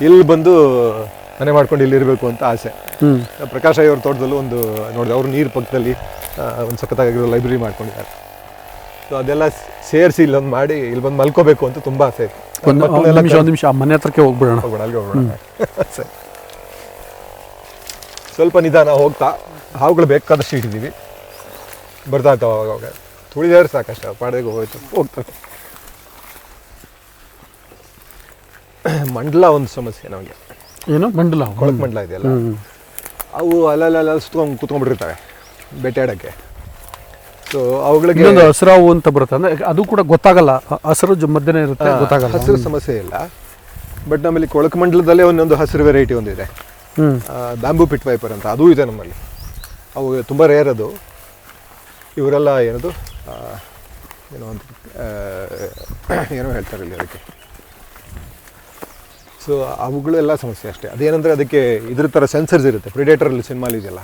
ಇಲ್ಲಿ ಬಂದು ಮನೆ ಮಾಡ್ಕೊಂಡು ಇಲ್ಲಿ ಇರಬೇಕು ಅಂತ ಆಸೆ. ಹ್ಮ್. ಪ್ರಕಾಶ್ ಅವ್ರ ತೋಟದಲ್ಲೂ ಒಂದು ನೋಡಿದೆ ಅವ್ರು ನೀರು ಪಕ್ಕದಲ್ಲಿ ಒಂದು ಸಖತ್ತಾಗಿರೋ ಲೈಬ್ರರಿ ಮಾಡ್ಕೊಂಡಿದ್ದಾರೆ. ಸೊ ಅದೆಲ್ಲ ಸೇರಿಸಿ ಇಲ್ಲೊಂದು ಮಾಡಿ ಇಲ್ಲಿ ಬಂದು ಮಲ್ಕೋಬೇಕು ಅಂತ ತುಂಬ ಆಸೆ ಇತ್ತು ಒಂದು ನಿಮಿಷ ಮನೆ ಹತ್ರಕ್ಕೆ ಹೋಗ್ಬಿಡೋಣ. ಹೋಗೋಣ ಅಲ್ಲಿಗೆ ಹೋಗೋಣ ಸರಿ. ಸ್ವಲ್ಪ ನಿಧಾನ ಹೋಗ್ತಾ ಹಾವುಗಳು ಬೇಕಾದಷ್ಟು ಇಟ್ಟಿದ್ದೀವಿ ಬರ್ತಾ ಇರ್ತಾವ ಅವಾಗ ತುಳಿದಾರೆ ಸಾಕಷ್ಟು ಪಾಡೆಗೆ ಹೋಯ್ತು ಹೋಗ್ತವೆ ಮಂಡಲ ಒಂದು ಸಮಸ್ಯೆ ನಮಗೆ. ಏನು? ಮಂಡಲ. ಕೊಳಕ್ ಮಂಡಲ ಇದೆಯಲ್ಲ? ಅವು ಅಲ್ಲಲ್ಲ ಸುತ್ಕೊಂಡು ಕುತ್ಕೊಂಡ್ಬಿಟ್ಟಿರ್ತವೆ ಬೇಟೆಯಾಡೋಕ್ಕೆ ಸೊ ಅವುಗಳಿಗೆ ಇನ್ನೊಂದು ಹಸಿರಾವು ಅಂತ ಬರುತ್ತೆ. ಅಂದರೆ ಅದು ಕೂಡ ಗೊತ್ತಾಗಲ್ಲ. ಹಸಿರು ಮಧ್ಯನೇ ಇರುತ್ತೆ ಗೊತ್ತಾಗಲ್ಲ. ಹಸಿರು ಸಮಸ್ಯೆ ಇಲ್ಲ. ಬಟ್ ನಮ್ಮಲ್ಲಿ ಕೊಳಕು ಮಂಡಲದಲ್ಲೇ ಒಂದೊಂದು ಹಸಿರು ವೆರೈಟಿ ಒಂದಿದೆ. ಬ್ಯಾಂಬೂ ಪಿಟ್ ವೈಪರ್ ಅಂತ. ಅದೂ ಇದೆ ನಮ್ಮಲ್ಲಿ. ಅವು ತುಂಬ ರೇರ್ ಅದು. ಇವರೆಲ್ಲ ಏನದು? ಏನೋ ಅಂತ ಏನೋ ಹೇಳ್ತಾರೆ ಇಲ್ಲಿ ಅದಕ್ಕೆ. ಸೊ ಅವುಗಳೆಲ್ಲ ಸಮಸ್ಯೆ ಅಷ್ಟೇ. ಅದೇನಂದ್ರೆ ಅದಕ್ಕೆ ಇದ್ರ ಥರ ಸೆನ್ಸರ್ಸ್ ಇರುತ್ತೆ. ಪ್ರಿಡೇಟರ್ ಸಿನಿಮಾಲಿ ಇದೆಯಲ್ಲ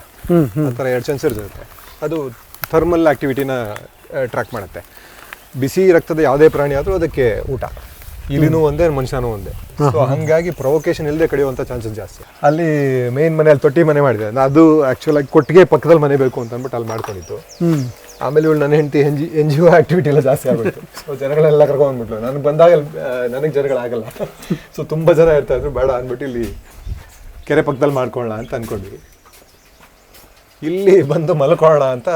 ಆ ಥರ ಎರಡು ಸೆನ್ಸರ್ಸ್ ಇರುತ್ತೆ. ಅದು ಥರ್ಮಲ್ ಆ್ಯಕ್ಟಿವಿಟಿನ ಟ್ರ್ಯಾಕ್ ಮಾಡುತ್ತೆ. ಬಿಸಿ ರಕ್ತದ ಯಾವುದೇ ಪ್ರಾಣಿ ಆದರೂ ಅದಕ್ಕೆ ಊಟ. ಇಲ್ಲಿನೂ ಒಂದೇ ಮನುಷ್ಯನೂ ಒಂದೇ. ಸೊ ಹಂಗಾಗಿ ಪ್ರೊವೊಕೇಶನ್ ಇಲ್ಲದೆ ಕಡಿಯುವಂಥ ಚಾನ್ಸಸ್ ಜಾಸ್ತಿ. ಅಲ್ಲಿ ಮೇನ್ ಮನೆಯಲ್ಲಿ ತೊಟ್ಟಿ ಮನೆ ಮಾಡಿದೆ ಅದು ಆ್ಯಕ್ಚುಲಾಗಿ ಕೊಟ್ಟಿಗೆ ಪಕ್ಕದಲ್ಲಿ ಮನೆ ಬೇಕು ಅಂತ ಅಂದ್ಬಿಟ್ಟು ಅಲ್ಲಿ ಮಾಡ್ಕೊಂಡಿತ್ತು ಆಮೇಲೆ ಇವಳು ನನ್ನ ಹೆಂಡತಿ N G N G O activity ಎಲ್ಲ ಜಾಸ್ತಿ ಆಗೋಯ್ತು ಸೊ ಜನಗಳೆಲ್ಲ ಕರ್ಕೊಂಡ್ಬಿಟ್ಲು ನನಗೆ ಬಂದಾಗ ನನಗೆ ಜನಗಳಾಗಲ್ಲ. ಸೊ ತುಂಬ ಜನ ಇರ್ತಾ ಇದ್ರು. ಬೇಡ ಅಂದ್ಬಿಟ್ಟು ಇಲ್ಲಿ ಕೆರೆ ಪಕ್ಕದಲ್ಲಿ ಮಾಡ್ಕೊಳ್ಳೋಣ ಅಂತ ಅಂದ್ಕೊಂಡ್ವಿ ಇಲ್ಲಿ ಬಂದು ಮಲ್ಕೊಳ್ಳೋಣ ಅಂತ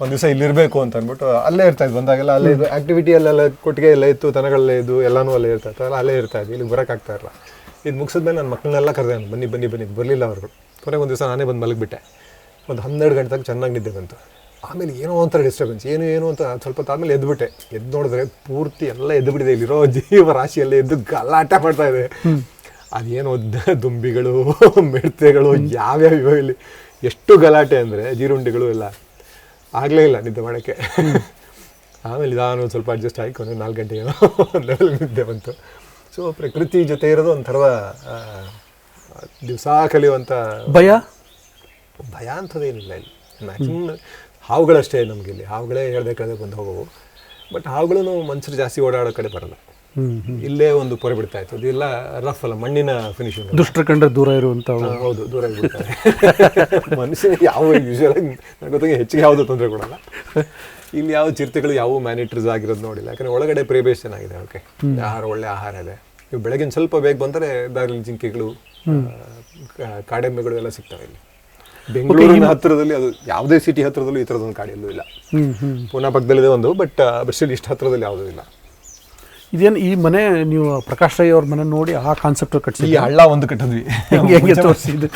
ಒಂದು ದಿವಸ ಇಲ್ಲಿರಬೇಕು ಅಂತ ಅಂದ್ಬಿಟ್ಟು ಅಲ್ಲೇ ಇರ್ತಾ ಇದ್ವಿ. ಬಂದಾಗೆಲ್ಲ ಅಲ್ಲೇ ಇದು ಆ್ಯಕ್ಟಿವಿಟಿ ಅಲ್ಲೆಲ್ಲ ಕೊಟ್ಟಿಗೆ ಎಲ್ಲ ಇತ್ತು ತನಗಳಲ್ಲೇ ಇದ್ದು ಎಲ್ಲನೂ ಅಲ್ಲೇ ಇರ್ತಾ ಇತ್ತು. ಅಲ್ಲೇ ಇರ್ತಾ ಇದ್ವಿ. ಇಲ್ಲಿಗೆ ಬರೋಕ್ಕಾಗ್ತಾ ಇರಲ್ಲ ಇದು ಮುಗಿಸಿದ್ಮೇಲೆ ನನ್ನ ಮಕ್ಕಳನ್ನೆಲ್ಲ ಕರೆದೆ ಬನ್ನಿ ಬನ್ನಿ ಬನ್ನಿ. ಬರಲಿಲ್ಲ ಅವರು ಕೊನೆಗೆ ಒಂದು ದಿವಸ ನಾನೇ ಬಂದು ಮಲಗಿಬಿಟ್ಟೆ. ಒಂದು ಹನ್ನೆರಡು ಗಂಟೆ ತನಕ ಚೆನ್ನಾಗಿ ನಿದ್ದೆ ಬಂತು. ಆಮೇಲೆ ಏನೋ ಒಂಥರ ಡಿಸ್ಟರ್ಬೆನ್ಸ್ ಏನು ಏನು ಅಂತ ಸ್ವಲ್ಪ ಆಮೇಲೆ ಆದಮೇಲೆ ಎದ್ಬಿಟ್ಟೆ. ಎದ್ದು ನೋಡಿದ್ರೆ ಪೂರ್ತಿ ಎಲ್ಲ ಎದ್ದು ಬಿಟ್ಟಿದೆ ಇಲ್ಲಿರೋ ಜೀವ ರಾಶಿಯಲ್ಲೇ ಎದ್ದು ಗಲಾಟೆ ಮಾಡ್ತಾ ಇದೆ. ಅದೇನೋ ದುಂಬಿಗಳು ಮಿಡ್ತೆಗಳು ಯಾವ್ಯಾವ ಇಲ್ಲಿ. ಎಷ್ಟು ಗಲಾಟೆ ಅಂದರೆ ಜೀರುಂಡಿಗಳು ಎಲ್ಲ. ಆಗಲೇ ಇಲ್ಲ ನಿದ್ದೆ ಮಾಡೋಕ್ಕೆ. ಆಮೇಲೆ ಇದಾನು ಸ್ವಲ್ಪ ಅಡ್ಜಸ್ಟ್ ಆಗಿ ಒಂದು ನಾಲ್ಕು ಗಂಟೆ ಏನೋ ನಿದ್ದೆ ಬಂತು. ಸೊ ಪ್ರಕೃತಿ ಜೊತೆ ಇರೋದು ಒಂಥರ ದಿವಸ ಕಲಿಯುವಂಥ ಭಯ? ಭಯ ಅಂಥದ್ದೇನಿಲ್ಲ ಇಲ್ಲಿ. ಮ್ಯಾಕ್ಸಿಮಮ್ ಹಾವುಗಳಷ್ಟೇ ನಮ್ಗೆ ಇಲ್ಲಿ. ಹಾವುಗಳೇ ಹೇಳ್ದೆ ಕಳೆದ ಬಂದು ಹೋಗೋವು. ಬಟ್ ಹಾವುಗಳೂ ಮನುಷ್ಯರು ಜಾಸ್ತಿ ಓಡಾಡೋ ಕಡೆ ಬರಲ್ಲ. ಇಲ್ಲೇ ಒಂದು ಪೊರೆ ಬಿಡ್ತಾ ಇತ್ತು. ಇದೆಲ್ಲ ರಫ್ ಅಲ್ಲ ಮಣ್ಣಿನ ಫಿನಿಶಿಂಗ್ ದುಷ್ಟರ ಕಂಡ್ರೆ ದೂರ ಇರುವಂತ ಹೌದು ದೂರ ಇರ್ಬಿಡ್ತಾರೆ ಮನುಷ್ಯನಿಗೆ ಯಾವ ಯೂಶಲ್ ಆಗಿ ಗೊತ್ತಾಗಿ ಹೆಚ್ಚಿಗೆ ಯಾವುದು ತೊಂದರೆ ಕೊಡಲ್ಲ. ಇಲ್ಲಿ ಯಾವ ಚಿರತೆಗಳು ಯಾವ ಮ್ಯಾನಿಟ್ರಸ್ ಆಗಿರೋದು ನೋಡಿಲ್ಲ. ಯಾಕಂದ್ರೆ ಒಳಗಡೆ ಪ್ರೇಬೇಸ್ ಚೆನ್ನಾಗಿದೆ ಅವಕ್ಕೆ. ಆಹಾರ ಒಳ್ಳೆ ಆಹಾರ ಇದೆ. ಬೆಳಗಿನ ಸ್ವಲ್ಪ ಬೇಗ ಬಂದರೆ ದಾರಿಲಿ ಜಿಂಕೆಗಳು ಕಾಡೆಮ್ಮೆಗಳು ಎಲ್ಲ ಸಿಗ್ತವೆ ಇಲ್ಲಿ. ಬೆಂಗಳೂರಿನ ಹತ್ತಿರದಲ್ಲಿ ಅದು ಯಾವುದೇ ಸಿಟಿ ಹತ್ತಿರದಲ್ಲೂ ಈ ಥರದೊಂದು ಇಲ್ಲ. ಹ್ಞೂ ಹ್ಞೂ ಪುನಾ ಪಕ್ಕದಲ್ಲಿದೆ ಒಂದು ಬಟ್ ಬಸ್ಸಲ್ಲಿ ಇಷ್ಟು ಹತ್ತಿರದಲ್ಲಿ ಯಾವುದೂ ಇಲ್ಲ. ಇದೇನು ಈ ಮನೆ ನೀವು ಪ್ರಕಾಶ್ ರೈ ಅವ್ರ ಮನೆ ನೋಡಿ ಆ ಕಾನ್ಸೆಪ್ಟ್ ಕಟ್ಸಿ ಈ ಹಳ್ಳ ಒಂದು ಕಟ್ಟಿದ್ವಿ. ಹೆಂಗೆ ಹೆಂಗೆ ತೋರಿಸಿದ್ದು?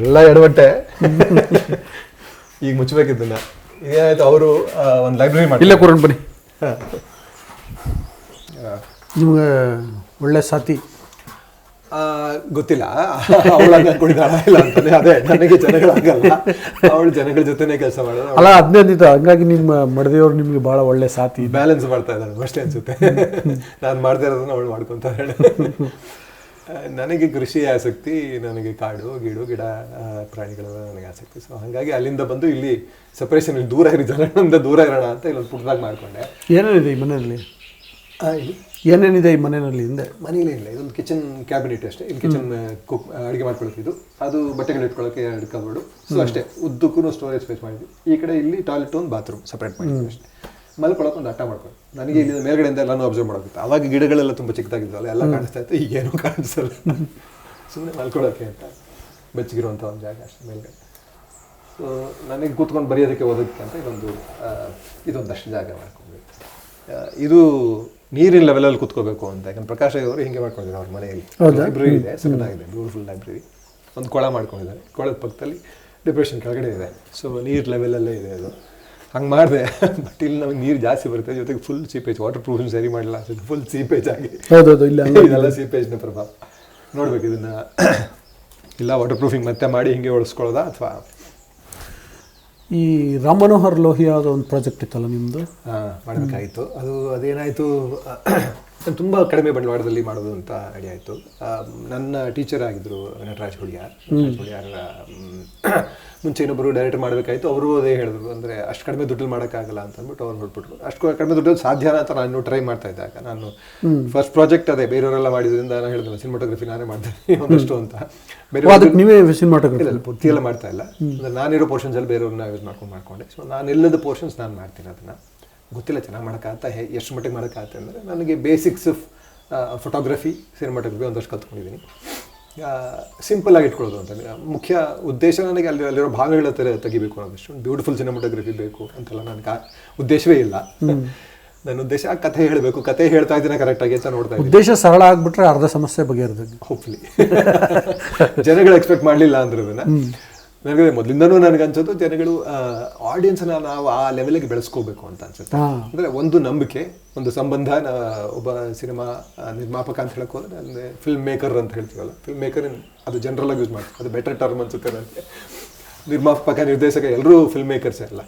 ಎಲ್ಲ ಎಡವಟ್ಟೆ. ಈಗ ಮುಚ್ಚಬೇಕಿದ್ದನ್ನ. ಏನಾಯ್ತು ಅವರು ಒಂದು ಲೈಬ್ರರಿ ಮಾಡಿ ಇಲ್ಲೇ ಕೂರಣ ಬನ್ನಿ. ನಿಮ್ಗೆ ಒಳ್ಳೆ ಸಾಥಿ. ಗೊತ್ತಿಲ್ಲ. ಅವಳ ಕುಡಿದಾಳ ಇಲ್ಲ ಅಂತಾನೆ. ಅದೇ ನನಗೆ ಜನಗಳಾಗಲ್ಲ. ಅವಳು ಜನಗಳ ಜೊತೆನೆ ಕೆಲಸ ಮಾಡೋದು. ಅಲ್ಲ ಅದನ್ನೇ ಅಂದಿದ್ದು. ಹಂಗಾಗಿ ನಿಮ್ಮ ಮಡದಿಯವ್ರು ನಿಮ್ಗೆ ಭಾಳ ಒಳ್ಳೆ ಸಾಥಿ ಬ್ಯಾಲೆನ್ಸ್ ಮಾಡ್ತಾ ಇದ್ದಾರೆ. ಅಷ್ಟೇ ಅನ್ಸುತ್ತೆ. ನಾನು ಮಾಡ್ತಾ ಇರೋದನ್ನ ಅವಳು ಮಾಡ್ಕೊತಾ ಇದ್ದಾಳೆ. ನನಗೆ ಕೃಷಿ ಆಸಕ್ತಿ ನನಗೆ ಕಾಡು ಗಿಡು ಗಿಡ ಪ್ರಾಣಿಗಳೆಲ್ಲ ಪ್ರಾಣಿಗಳ ನನಗೆ ಆಸಕ್ತಿ. ಸೊ ಹಾಗಾಗಿ ಅಲ್ಲಿಂದ ಬಂದು ಇಲ್ಲಿ ಸಪ್ರೇಷನ್ ಇಲ್ಲಿ ದೂರ ಇರಿ ಜನಗಳಿಂದ ದೂರ ಇರೋಣ ಅಂತ ಇಲ್ಲೊಂದು ಪುಟ್ಟದಾಗ ಮಾಡ್ಕೊಂಡೆ. ಏನೇನಿದೆ ಈ ಮನೆಯಲ್ಲಿ? ಇಲ್ಲಿ ಏನೇನಿದೆ ಈ ಮನೆಯಲ್ಲಿ ಹಿಂದೆ? ಮನೇಲಿ ಇಲ್ಲ. ಇದೊಂದು ಕಿಚನ್ ಕ್ಯಾಬಿನೆಟ್ ಅಷ್ಟೇ. ಇಲ್ಲಿ ಕಿಚನ್ ಕುಕ್ ಅಡುಗೆ ಮಾಡ್ಕೊಳ್ಳೋಕೆ ಇದು. ಅದು ಬಟ್ಟೆಗಳು ಇಟ್ಕೊಳ್ಳೋಕೆ ಎರಡು ಕಬೋರ್ಡು. ಸೊ ಅಷ್ಟೇ. ಉದ್ದಕ್ಕೂ ಸ್ಟೋರೇಜ್ ಸ್ಪೇಸ್ ಮಾಡಿದ್ವಿ. ಈ ಕಡೆ ಇಲ್ಲಿ ಟಾಯ್ಲೆಟ್ ಒಂದು ಬಾತ್ರೂಮ್ ಸಪ್ರೇಟ್ ಮಾಡಿದ್ವಿ ಅಷ್ಟೇ. ಮಲ್ಕೊಳ್ಳೋಕೆ ಒಂದು ಅಟ್ಟ ಮಾಡ್ಕೊಂಡು ನನಗೆ ಇಲ್ಲಿ ಮೇಲ್ಗಡೆಯಿಂದ ಎಲ್ಲಾನು ಅಬ್ಸರ್ವ್ ಮಾಡೋಗುತ್ತೆ ಅವಾಗ ಗಿಡಗಳೆಲ್ಲ ತುಂಬ ಚಿಕ್ಕದಾಗಿದ್ದವಲ್ಲ ಎಲ್ಲ ಕಾಣಿಸ್ತಾ ಇತ್ತು. ಈಗೇನು ಕಾಣಿಸಲ್ಲ. ಸುಮ್ಮನೆ ಮಲ್ಕೊಳ್ಳೋಕೆ ಅಂತ. ಬೆಚ್ಚಗಿರುವಂಥ ಒಂದು ಜಾಗ ಅಷ್ಟೇ ಮೇಲ್ಗಡೆ. ಸೊ ನನಗೆ ಕೂತ್ಕೊಂಡು ಬರೆಯೋದಕ್ಕೆ ಓದೋದಕ್ಕೆ ಅಂತ ಇದೊಂದು ಇದೊಂದಷ್ಟು ಜಾಗ ಮಾಡ್ಕೊಂಡ್ವಿ ಇದು ನೀರಿನ ಲೆವೆಲಲ್ಲಿ ಕುತ್ಕೋಬೇಕು ಅಂತ. ಯಾಕಂದ್ರೆ ಪ್ರಕಾಶ್ ಅವರು ಹಿಂಗೆ ಮಾಡ್ಕೊಂಡಿದ್ದಾರೆ ಅವ್ರ ಮನೆಯಲ್ಲಿ. ಲೈಬ್ರರಿ ಇದೆ ಸಣ್ಣದಾಗಿದೆ ಬ್ಯೂಟಿಫುಲ್ ಲೈಬ್ರರಿ ಒಂದು ಕೊಳ ಮಾಡ್ಕೊಂಡಿದ್ದಾರೆ. ಕೊಳದ ಪಕ್ಕದಲ್ಲಿ ಡಿಪ್ರೆಷನ್ ಕೆಳಗಡೆ ಇದೆ. ಸೊ ನೀರು ಲೆವೆಲಲ್ಲೇ ಇದೆ ಅದು. ಹಂಗೆ ಮಾಡಿದೆ. ಬಟ್ ಇಲ್ಲಿ ನಮಗೆ ನೀರು ಜಾಸ್ತಿ ಬರುತ್ತೆ. ಜೊತೆಗೆ ಫುಲ್ ಸೀಪೇಜ್ ವಾಟರ್ ಪ್ರೂಫ್ ಸರಿ ಮಾಡಿಲ್ಲ ಫುಲ್ ಸೀಪೇಜ್ ಆಗಿ. ಹೌದೌದು ಇಲ್ಲ ಇದೆಲ್ಲ ಸೀಪೇಜ್ನ ಪ್ರಭಾವ. ನೋಡ್ಬೇಕು ಇದನ್ನ. ಇಲ್ಲ ವಾಟರ್ ಪ್ರೂಫಿಂಗ್ ಮತ್ತೆ ಮಾಡಿ ಹಿಂಗೆ ಉಳಿಸ್ಕೊಳ್ಳೋದಾ ಅಥವಾ ಈ ರಾಮ್ ಮನೋಹರ್ ಲೋಹಿಯಾದ ಒಂದು ಪ್ರಾಜೆಕ್ಟ್ ಇತ್ತಲ್ಲ ನಿಮ್ಮದು ಮಾಡಬೇಕಾಗಿತ್ತು. ಅದು ಅದೇನಾಯಿತು ನಾನು ತುಂಬ ಕಡಿಮೆ ಬಂಡವಾಳದಲ್ಲಿ ಮಾಡೋದು ಅಂತ ಐಡಿಯಾ ಆಯಿತು. ನನ್ನ ಟೀಚರ್ ಆಗಿದ್ದರು ನಟರಾಜ್ ಹುಳಿಯಾರ್. ನಟರಾಜ್ ಹುಳಿಯಾರ್ ಮುಂಚೆ ಇನ್ನೊಬ್ಬರು ಡೈರೆಕ್ಟ್ ಮಾಡಬೇಕಾಯ್ತು. ಅವರು ಅದೇ ಹೇಳಿದ್ರು ಅಂದರೆ ಅಷ್ಟು ಕಡಿಮೆ ದುಡ್ಡಲ್ಲಿ ಮಾಡೋಕ್ಕಾಗಲ್ಲ ಅಂತ ಅಂದ್ಬಿಟ್ಟು ಅವ್ರು ಹೊರಟ್ಬಿಟ್ರು. ಅಷ್ಟು ಕಡಿಮೆ ದುಡ್ಡಲ್ಲಿ ಸಾಧ್ಯನಾ ಅಂತ ನಾನು ಟ್ರೈ ಮಾಡ್ತಾ ಇದ್ದಾಗ ನಾನು ಫಸ್ಟ್ ಪ್ರಾಜೆಕ್ಟ್ ಅದೇ ಬೇರೆಯವರೆಲ್ಲ ಮಾಡಿದ್ರಿಂದ ನಾನು ಹೇಳಿದ್ನಲ್ಲ ಸಿನಿಮಾಟೋಗ್ರಫಿ ನಾನೇ ಮಾಡ್ತೀನಿ ಒಂದಷ್ಟು ಅಂತ. ಬೇರೆ ನೀವೇ ಸಿನಿಮಾಟೋಗ್ರಫಿ ಇಲ್ಲ ಪೂರ್ತಿ ಎಲ್ಲ ಮಾಡ್ತಾ ಇಲ್ಲ. ಅಂದ್ರೆ ನಾನಿರೋ ಪೋರ್ಷನ್ಸ್ ಅಲ್ಲಿ ಬೇರೆಯವ್ರನ್ನ ಯೂಸ್ ಮಾಡ್ಕೊಂಡು ಮಾಡ್ಕೊಂಡೆ. ಸೊ ನಾನು ಇಲ್ಲದ ಪೋರ್ಷನ್ಸ್ ನಾನು ಮಾಡ್ತೀನಿ ಅದನ್ನ. ಗೊತ್ತಿಲ್ಲ ಚೆನ್ನಾಗಿ ಹೇ ಎಷ್ಟು ಮಟ್ಟಿಗೆ ಮಾಡೋಕ್ಕಾಗತ್ತೆ ಅಂದರೆ ನನಗೆ ಬೇಸಿಕ್ಸ್ ಫೋಟೋಗ್ರಫಿ ಸಿನಿಮಾಟೋಗ್ರಫಿ ಒಂದಷ್ಟು ಕಲ್ತ್ಕೊಂಡಿದ್ದೀನಿ ಸಿಂಪಲ್ ಆಗಿ ಇಟ್ಕೊಳ್ಳೋದು ಅಂತ ಮುಖ್ಯ ಉದ್ದೇಶ ನನಗೆ ಅಲ್ಲಿ ಅಲ್ಲಿರೋ ಭಾಗಗಳ ಥರ ತೆಗಿಬೇಕು ಅನ್ನೋದಷ್ಟು. ಬ್ಯೂಟಿಫುಲ್ ಸಿನಿಮಾಟೋಗ್ರಫಿ ಬೇಕು ಅಂತೆಲ್ಲ ನನಗೆ ಆ ಉದ್ದೇಶವೇ ಇಲ್ಲ. ನನ್ನ ಉದ್ದೇಶ ಆ ಕಥೆ ಹೇಳಬೇಕು ಕಥೆ ಹೇಳ್ತಾ ಇದ್ದೀನಿ ಕರೆಕ್ಟಾಗಿ ಅಂತ ನೋಡ್ತಾ ಇದ್ದೀನಿ. ಉದ್ದೇಶ ಸರಳ ಆಗಿಬಿಟ್ರೆ ಅರ್ಧ ಸಮಸ್ಯೆ ಬಗೆಹರಿದ ಹೋಪ್ಫುಲಿ ಜನಗಳು ಎಕ್ಸ್ಪೆಕ್ಟ್ ಮಾಡಲಿಲ್ಲ ಅಂದ್ರೆ ಅದನ್ನ ನನಗೆ ಮೊದಲಿಂದನೂ ನನಗೆ ಅನ್ಸುತ್ತೆ ಜನಗಳು ಆಡಿಯನ್ಸ್ನ ನಾವು ಆ ಲೆವೆಲ್ಗೆ ಬೆಳೆಸ್ಕೋಬೇಕು ಅಂತ ಅನ್ಸುತ್ತೆ. ಅಂದ್ರೆ ಒಂದು ನಂಬಿಕೆ ಒಂದು ಸಂಬಂಧ ಒಬ್ಬ ಸಿನಿಮಾ ನಿರ್ಮಾಪಕ ಅಂತ ಹೇಳಕ್ ಹೋದ್ರೆ ಅಂದರೆ ಫಿಲ್ಮ್ ಮೇಕರ್ ಅಂತ ಹೇಳ್ತೀವಲ್ಲ ಫಿಲ್ಮ್ ಮೇಕರ್ ಅದು ಜನರಲ್ ಆಗಿ ಯೂಸ್ ಮಾಡ್ತೀವಿ. ಅದು ಬೆಟರ್ ಟರ್ಮ್ ಅನ್ಸುತ್ತೆ ನನಗೆ ನಿರ್ಮಾಪಕ ನಿರ್ದೇಶಕ ಎಲ್ಲರೂ ಫಿಲ್ಮ್ ಮೇಕರ್ಸ್ ಎಲ್ಲ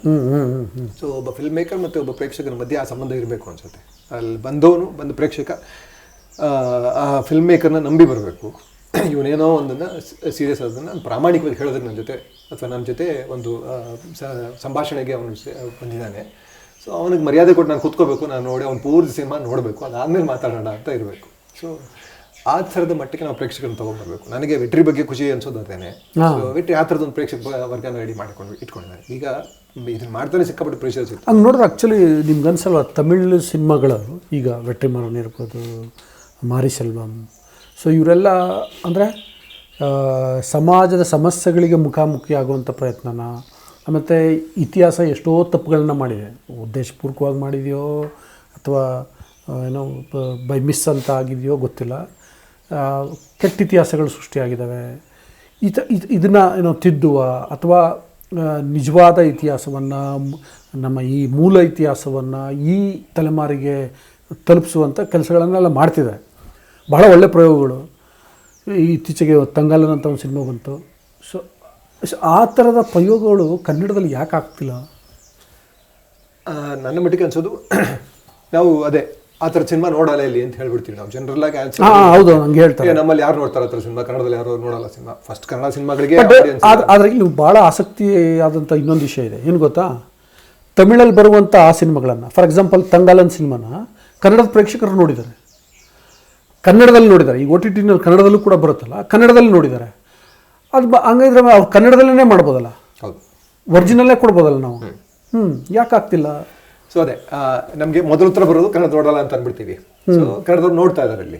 ಸೊ ಒಬ್ಬ ಫಿಲ್ಮ್ ಮೇಕರ್ ಮತ್ತು ಒಬ್ಬ ಪ್ರೇಕ್ಷಕರ ಮಧ್ಯೆ ಆ ಸಂಬಂಧ ಇರಬೇಕು ಅನ್ಸುತ್ತೆ. ಅಲ್ಲಿ ಬಂದವನು ಬಂದ ಪ್ರೇಕ್ಷಕ ಆ, ಆ ಫಿಲ್ಮ್ ಮೇಕರ್ನ ನಂಬಿ ಬರಬೇಕು. ಇವನೇನೋ ಒಂದನ್ನು ಸೀರಿಯಸ್ ಅದನ್ನು ಪ್ರಾಮಾಣಿಕವಾಗಿ ಹೇಳೋದಕ್ಕೆ ನನ್ನ ಜೊತೆ ಅಥವಾ ನನ್ನ ಜೊತೆ ಒಂದು ಸಂಭಾಷಣೆಗೆ ಅವನು ಬಂದಿದ್ದಾನೆ. ಸೊ ಅವನಿಗೆ ಮರ್ಯಾದೆ ಕೊಟ್ಟು ನಾನು ಕೂತ್ಕೋಬೇಕು ನಾನು ನೋಡಿ ಅವ್ನು ಪೂರ್ತಿ ಸಿನಿಮಾ ನೋಡಬೇಕು ಅದಾದಮೇಲೆ ಮಾತಾಡೋಣ ಅಂತ ಇರಬೇಕು. ಸೊ ಆ ಥರದ ಮಟ್ಟಿಗೆ ನಾವು ಪ್ರೇಕ್ಷಕರನ್ನ ತೊಗೊಂಡ್ಬರ್ಬೇಕು. ನನಗೆ ವೆಟ್ರಿ ಬಗ್ಗೆ ಖುಷಿ ಅನ್ಸೋದು ಅದೇನೆ. ವೆಟ್ರಿ ಆ ಥರದ ಒಂದು ಪ್ರೇಕ್ಷಕ ವರ್ಗನ ರೆಡಿ ಮಾಡ್ಕೊಂಡು ಇಟ್ಕೊಂಡಿದ್ದಾರೆ. ಈಗ ಇದನ್ನ ಮಾಡ್ತಾನೆ ಸಿಕ್ಕಾಪಟ್ಟೆ ಪ್ರೆಷರ್ಸ್ ಸಿಗ್ತದೆ ಹಂಗೆ ನೋಡಿದ್ರೆ ಆ್ಯಕ್ಚುಲಿ ನಿಮ್ಗೆ ಅನ್ಸಲ್ವ ತಮಿಳ್ ಸಿನಿಮಾಗಳು ಈಗ ವೆಟ್ರಿ ಇರ್ಬೋದು ಮಾರಿ ಸೆಲ್ವಂ ಸೊ ಇವರೆಲ್ಲ ಅಂದರೆ ಸಮಾಜದ ಸಮಸ್ಯೆಗಳಿಗೆ ಮುಖಾಮುಖಿ ಆಗುವಂಥ ಪ್ರಯತ್ನನ ಮತ್ತು ಇತಿಹಾಸ ಎಷ್ಟೋ ತಪ್ಪುಗಳನ್ನ ಮಾಡಿದೆ. ಉದ್ದೇಶಪೂರ್ವಕವಾಗಿ ಮಾಡಿದೆಯೋ, ಅಥವಾ ಏನೋ ಬೈ ಮಿಸ್ ಅಂತ ಆಗಿದೆಯೋ ಗೊತ್ತಿಲ್ಲ. ಕೆಟ್ಟ ಇತಿಹಾಸಗಳು ಸೃಷ್ಟಿಯಾಗಿದ್ದಾವೆ. ಇತ ಇದನ್ನ ಏನೋ ತಿದ್ದುವ, ಅಥವಾ ನಿಜವಾದ ಇತಿಹಾಸವನ್ನು, ನಮ್ಮ ಈ ಮೂಲ ಇತಿಹಾಸವನ್ನು ಈ ತಲೆಮಾರಿಗೆ ತಲುಪಿಸುವಂಥ ಕೆಲಸಗಳನ್ನೆಲ್ಲ ಮಾಡ್ತಿದೆ ಬಹಳ ಒಳ್ಳೆ ಪ್ರಯೋಗಗಳು. ಇತ್ತೀಚೆಗೆ ತಂಗಾಲನ್ ಅಂತ ಒಂದು ಸಿನಿಮಾ ಬಂತು. ಸೊ ಸೊ ಆ ಥರದ ಪ್ರಯೋಗಗಳು ಕನ್ನಡದಲ್ಲಿ ಯಾಕೆ ಆಗ್ತಿಲ್ಲ? ನನ್ನ ಮಟ್ಟಿಗೆ ಅನ್ಸೋದು ನಾವು ಅದೇ ಆ ಥರ ಸಿನಿಮಾ ನೋಡಲ್ಲ ಇಲ್ಲಿ ಅಂತ ಹೇಳ್ಬಿಡ್ತೀವಿ ನಾವು. ಜನರಲ್ ಆಗಿ ಹೌದು ಹಂಗೆ ಹೇಳ್ತಾರೆ. ನಮ್ಮಲ್ಲಿ ಯಾರು ನೋಡ್ತಾರೆ ಆ ಥರ ಸಿನಿಮಾ? ಕನ್ನಡದಲ್ಲಿ ಯಾರು ನೋಡಲ್ಲ ಸಿನಿಮಾ? ಫಸ್ಟ್ ಕನ್ನಡ ಸಿನಿಮಾಗಳಿಗೆ ಆದ್ರೆ ಆದರೆ ಇಲ್ಲಿ ಭಾಳ ಆಸಕ್ತಿಯಾದಂಥ ಇನ್ನೊಂದು ವಿಷಯ ಇದೆ. ಏನು ಗೊತ್ತಾ? ತಮಿಳಲ್ಲಿ ಬರುವಂಥ ಆ ಸಿನಿಮಾಗಳನ್ನು ಫಾರ್ ಎಕ್ಸಾಂಪಲ್ ತಂಗಾಲನ್ ಸಿನಿಮಾನ ಕನ್ನಡದ ಪ್ರೇಕ್ಷಕರು ನೋಡಿದ್ದಾರೆ. ಕನ್ನಡದಲ್ಲಿ ನೋಡಿದ್ದಾರೆ. ಈಗ ಒ ಟಿ ಟಿನಲ್ಲಿ ಕನ್ನಡದಲ್ಲೂ ಕೂಡ ಬರುತ್ತಲ್ಲ ಕನ್ನಡದಲ್ಲಿ ನೋಡಿದ್ದಾರೆ. ಅದು ಬ ಹಂಗಿದ್ರೆ ಅವ್ರು ಕನ್ನಡದಲ್ಲೇ ಮಾಡ್ಬೋದಲ್ಲ? ಹೌದು. ಒರಿಜಿನಲ್ಲೇ ಕೊಡ್ಬೋದಲ್ಲ ನಾವು? ಹ್ಞೂ ಯಾಕೆ ಆಗ್ತಿಲ್ಲ? ಸೊ ಅದೇ ನಮಗೆ ನಮ್ಗೆ ಮೊದಲು ಉತ್ತರ ಬರೋದು ಕನ್ನಡ ನೋಡಲ್ಲ ಅಂತ ಅಂದ್ಬಿಡ್ತೀವಿ. ಸೊ ಕನ್ನಡದವ್ರು ನೋಡ್ತಾ ಇದ್ದಾರೆ ಅಲ್ಲಿ.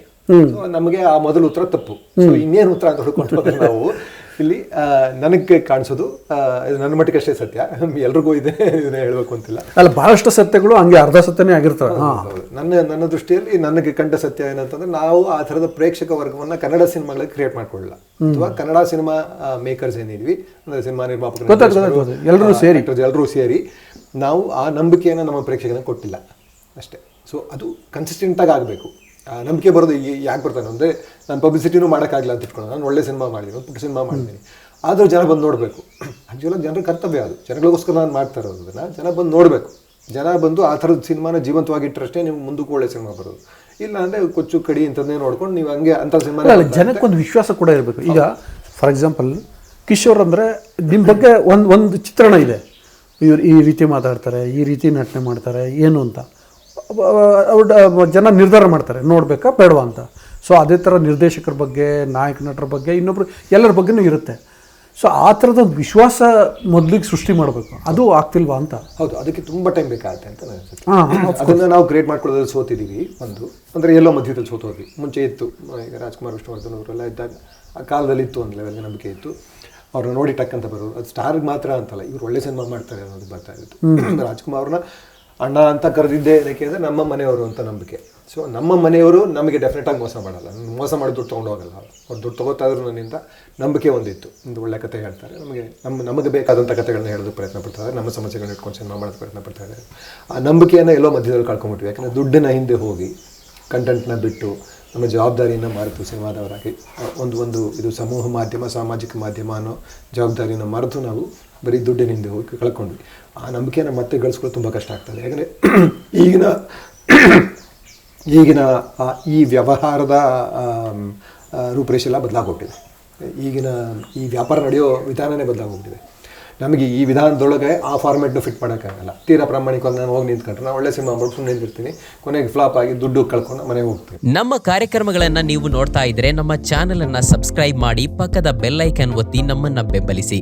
ಸೊ ನಮಗೆ ಆ ಮೊದಲ ಉತ್ತರ ತಪ್ಪು. ಸೊ ಇನ್ನೇನು ಉತ್ತರ ಅಂತ ಹುಡ್ಕೊಂಡು ನಾವು ಇಲ್ಲಿ ನನಗೆ ಕಾಣಿಸೋದು ಇದು ನನ್ನ ಮಟ್ಟಿಗೆ ಅಷ್ಟೇ ಸತ್ಯ. ಎಲ್ರಿಗೂ ಇದೆ ಇದನ್ನೇ ಹೇಳ್ಬೇಕು ಅಂತಿಲ್ಲ. ಅಲ್ಲ ಬಹಳಷ್ಟು ಸತ್ಯಗಳು ಹಂಗೆ ಅರ್ಧ ಸತ್ಯನೇ ಆಗಿರ್ತವೆ. ನನ್ನ ನನ್ನ ದೃಷ್ಟಿಯಲ್ಲಿ ನನಗೆ ಕಂಡ ಸತ್ಯ ಏನಂತಂದ್ರೆ ನಾವು ಆ ಥರದ ಪ್ರೇಕ್ಷಕ ವರ್ಗವನ್ನ ಕನ್ನಡ ಸಿನಿಮಾಗಳಿಗೆ ಕ್ರಿಯೇಟ್ ಮಾಡ್ಕೊಳ್ಳಲ್ಲ. ಅಥವಾ ಕನ್ನಡ ಸಿನಿಮಾ ಮೇಕರ್ಸ್ ಏನಿದ್ವಿ ಅಂದ್ರೆ ಸಿನಿಮಾ ನಿರ್ಮಾಪಕರು ಎಲ್ಲರೂ ಸೇರಿ. ಎಲ್ಲರೂ ಸೇರಿ ನಾವು ಆ ನಂಬಿಕೆಯನ್ನು ನಮ್ಮ ಪ್ರೇಕ್ಷಕನ ಕೊಟ್ಟಿಲ್ಲ. ಅಷ್ಟೇ. ಸೊ ಅದು ಕನ್ಸಿಸ್ಟೆಂಟಾಗಿ ಆಗಬೇಕು. ನಂಬಿಕೆ ಬರೋದು ಯಾಕೆ ಬರ್ತಾನೆ ಅಂದರೆ ನಾನು ಪಬ್ಲಿಸಿಟಿನೂ ಮಾಡೋಕ್ಕಾಗಲ್ಲ ಅಂತ ಇಟ್ಕೊಂಡು ನಾನು ಒಳ್ಳೆ ಸಿನಿಮಾ ಮಾಡಿದ್ದೀನಿ ಪುಟ್ಟ ಸಿನಿಮಾ ಮಾಡಿದ್ದೀನಿ ಆದರೂ ಜನ ಬಂದು ನೋಡಬೇಕು. ಆ್ಯಕ್ಚುಲಾಗಿ ಜನರ ಕರ್ತವ್ಯ ಅದು. ಜನಗಳಿಗೋಸ್ಕರ ನಾನು ಮಾಡ್ತಾ ಇರೋದು ಅದನ್ನು. ಜನ ಬಂದು ನೋಡಬೇಕು. ಜನ ಬಂದು ಆ ಥರದ ಸಿನಿಮಾನ ಜೀವಂತವಾಗಿ ನಿಮ್ಗೆ ಮುಂದಕ್ಕೂ ಒಳ್ಳೆ ಸಿನಿಮಾ ಬರೋದು. ಇಲ್ಲ ಅಂದರೆ ಕೊಚ್ಚು ಕಡಿ ಇಂಥದ್ದೇ ನೋಡ್ಕೊಂಡು ನೀವು ಹಂಗೆ ಅಂಥ ಸಿನಿಮಾ ಜನಕ್ಕೊಂದು ವಿಶ್ವಾಸ ಕೂಡ ಇರಬೇಕು. ಈಗ ಫಾರ್ ಎಕ್ಸಾಂಪಲ್ ಕಿಶೋರ್ ಅಂದರೆ ನಿಮ್ಮ ಬಗ್ಗೆ ಒಂದು ಒಂದು ಚಿತ್ರಣ ಇದೆ. ಇವ್ರು ಈ ರೀತಿ ಮಾತಾಡ್ತಾರೆ ಈ ರೀತಿ ನಟನೆ ಮಾಡ್ತಾರೆ ಏನು ಅಂತ. ಜನ ನಿರ್ಧಾರ ಮಾಡ್ತಾರೆ ನೋಡಬೇಕಾ ಬೇಡವಾ ಅಂತ. ಸೊ ಅದೇ ಥರ ನಿರ್ದೇಶಕರ ಬಗ್ಗೆ ನಾಯಕ ನಟರ ಬಗ್ಗೆ ಇನ್ನೊಬ್ರು ಎಲ್ಲರ ಬಗ್ಗೆನೂ ಇರುತ್ತೆ. ಸೊ ಆ ಥರದ ವಿಶ್ವಾಸ ಮೊದಲಿಗೆ ಸೃಷ್ಟಿ ಮಾಡಬೇಕು. ಅದು ಆಗ್ತಿಲ್ವಾ ಅಂತ. ಹೌದು ಅದಕ್ಕೆ ತುಂಬ ಟೈಮ್ ಬೇಕಾಗುತ್ತೆ ಅಂತ ಅದನ್ನು ಅನ್ಸುತ್ತೆ. ಹಾಂ ಅದನ್ನ ನಾವು ಗ್ರೇಟ್ ಮಾಡ್ಕೊಳ್ಳೋದ್ರಲ್ಲಿ ಸೋತಿದ್ದೀವಿ ಒಂದು. ಅಂದರೆ ಎಲ್ಲೋ ಮಧ್ಯದಲ್ಲಿ ಸೋತೋದ್ವಿ. ಮುಂಚೆ ಇತ್ತು ಈಗ ರಾಜ್ಕುಮಾರ್ ವಿಷ್ಣುವರ್ಧನ್ ಅವರೆಲ್ಲ ಇದ್ದಾಗ ಆ ಕಾಲದಲ್ಲಿ ಇತ್ತು ಒಂದು ಲೆವೆಲ್ಗೆ ನಂಬಿಕೆ ಇತ್ತು. ಅವ್ರನ್ನ ನೋಡಿ ಟಕ್ಕಂತ ಬರೋದು ಅದು ಸ್ಟಾರ್ಗೆ ಮಾತ್ರ ಅಂತಲ್ಲ ಇವ್ರು ಒಳ್ಳೆ ಸಿನಿಮಾ ಮಾಡ್ತಾರೆ ಅನ್ನೋದು ಬರ್ತಾ ಇತ್ತು ರಾಜ್ಕುಮಾರ್ನ ಅವ್ರನ್ನ ಅಣ್ಣ ಅಂತ ಕರೆದಿದ್ದೆ ಏನಕ್ಕೆ ಅಂದರೆ ನಮ್ಮ ಮನೆಯವರು ಅಂತ ನಂಬಿಕೆ. ಸೊ ನಮ್ಮ ಮನೆಯವರು ನಮಗೆ ಡೆಫಿನೆಟಾಗಿ ಮೋಸ ಮಾಡಲ್ಲ. ಮೋಸ ಮಾಡಿ ದುಡ್ಡು ತೊಗೊಂಡು ಹೋಗಲ್ಲ. ಅವ್ರು ದುಡ್ಡು ತೊಗೋತಾ ಇದ್ರು ನನ್ನಿಂದ ನಂಬಿಕೆ ಒಂದಿತ್ತು. ಒಂದು ಒಳ್ಳೆ ಕತೆ ಹೇಳ್ತಾರೆ. ನಮಗೆ, ನಮ್ಮ, ನಮಗೆ ಬೇಕಾದಂಥ ಕಥೆಗಳನ್ನ ಹೇಳೋದಕ್ಕೆ ಪ್ರಯತ್ನ ಪಡ್ತಾರೆ ನಮ್ಮ ಸಮಸ್ಯೆಗಳನ್ನ ಇಟ್ಕೊಂಡು ಸಿನಿಮಾ ಮಾಡೋದಕ್ಕೆ ಪ್ರಯತ್ನ ಪಡ್ತಾ ಇದ್ದಾರೆ. ಆ ನಂಬಿಕೆಯನ್ನು ಎಲ್ಲೋ ಮಧ್ಯದಲ್ಲಿ ಕಳ್ಕೊಂಡ್ಬಿಟ್ವಿ. ಯಾಕಂದರೆ ದುಡ್ಡಿನ ಹಿಂದೆ ಹೋಗಿ ಕಂಟೆಂಟ್ನ ಬಿಟ್ಟು, ನಮ್ಮ ಜವಾಬ್ದಾರಿಯನ್ನು ಮರೆತು ಸಿನಿಮಾದವರಾಗಿ, ಒಂದು ಒಂದು ಇದು ಸಮೂಹ ಮಾಧ್ಯಮ, ಸಾಮಾಜಿಕ ಮಾಧ್ಯಮ ಅನ್ನೋ ಜವಾಬ್ದಾರಿಯನ್ನು ಮರೆತು ನಾವು ಬರೀ ದುಡ್ಡಿನ ಹಿಂದೆ ಹೋಗಿ ಕಳ್ಕೊಂಡ್ವಿ. ಆ ನಂಬಿಕೆನ ಮತ್ತೆ ಗಳಿಸ್ಕೊಳ್ಳೋದು ತುಂಬ ಕಷ್ಟ ಆಗ್ತದೆ. ಯಾಕಂದರೆ ಈಗಿನ ಈಗಿನ ಈ ವ್ಯವಹಾರದ ರೂಪರೇಷೆಲ್ಲ ಬದಲಾಗೋಗ್ಬಿಟ್ಟಿದೆ ಈಗಿನ ಈ ವ್ಯಾಪಾರ ನಡೆಯೋ ವಿಧಾನನೇ ಬದಲಾಗೋಗ್ಬಿಟ್ಟಿದೆ ನಮಗೆ ಈ ವಿಧಾನದೊಳಗೆ ಆ ಫಾರ್ಮೆಟ್ನು ಫಿಟ್ ಮಾಡೋಕ್ಕಾಗಲ್ಲ. ತೀರಾ ಪ್ರಾಮಾಣಿಕವಾಗಿ ನಾನು ಹೋಗಿ ನಿಂತ್ಕೊಂಡ್ರೆ ನಾನು ಒಳ್ಳೆ ಸಿನಿಮಾ ಮಾಡ್ಕೊಂಡು ನಿಂತಿರ್ತೀನಿ. ಕೊನೆಗೆ ಫ್ಲಾಪ್ ಆಗಿ ದುಡ್ಡು ಕಳ್ಕೊಂಡು ಮನೆಗೆ ಹೋಗ್ತೀನಿ. ನಮ್ಮ ಕಾರ್ಯಕ್ರಮಗಳನ್ನು ನೀವು ನೋಡ್ತಾ ಇದ್ರೆ ನಮ್ಮ ಚಾನೆಲ್ ಅನ್ನ ಸಬ್ಸ್ಕ್ರೈಬ್ ಮಾಡಿ, ಪಕ್ಕದ ಬೆಲ್ ಒತ್ತಿ ನಮ್ಮನ್ನ ಬೆಂಬಲಿಸಿ.